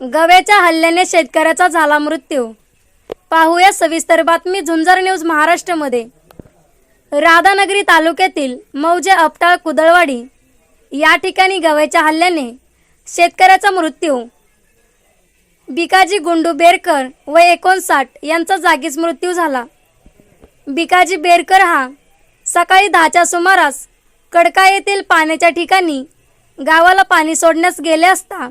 गव्याच्या हल्ल्याने शेतकऱ्याचा झाला मृत्यू. पाहूया सविस्तर बातमी झुंजार न्यूज महाराष्ट्रमध्ये. राधानगरी तालुक्यातील मौजे अपटाळ कुदळवाडी या ठिकाणी गव्याच्या हल्ल्याने शेतकऱ्याचा मृत्यू. बिकाजी गुंडू बेरकर व एकोणसाठ यांचा जागीच मृत्यू झाला. बिकाजी बेरकर हा सकाळी दहाच्या सुमारास कडका येथील पाण्याच्या ठिकाणी गावाला पाणी सोडण्यास गेले असता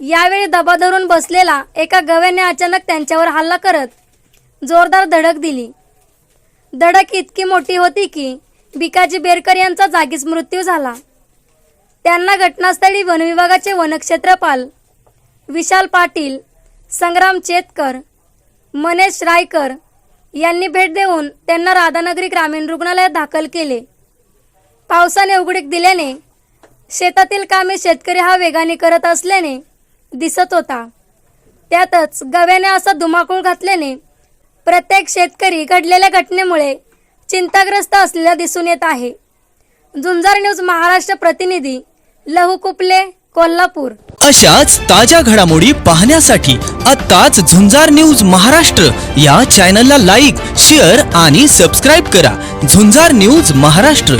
यावेळी दबा धरून बसलेला एका गव्याने अचानक त्यांच्यावर हल्ला करत जोरदार धडक दिली. धडक इतकी मोठी होती की बिकाजी बेरकर यांचा जागीच मृत्यू झाला. त्यांना घटनास्थळी वनविभागाचे वनक्षेत्रपाल विशाल पाटील संग्राम चेतकर मनेश रायकर यांनी भेट देऊन त्यांना राधानगरी ग्रामीण रुग्णालयात दाखल केले. पावसाने उघडीक दिल्याने शेतातील कामे शेतकरी हा वेगाने करत असल्याने दिसत होता. त्यातच गव्याने असा धुमाकूळ घातल्याने प्रत्येक शेतकरी घडलेल्या घटनेमुळे चिंताग्रस्त असलेला दिसून येत आहे. झुंजार न्यूज महाराष्ट्र प्रतिनिधी लहू कुपले कोल्हापूर. अशाच ताज्या घडामोडी पाहण्यासाठी आत्ताच झुंजार न्यूज महाराष्ट्र या चॅनलला लाईक शेअर आणि सबस्क्राईब करा. झुंजार न्यूज महाराष्ट्र.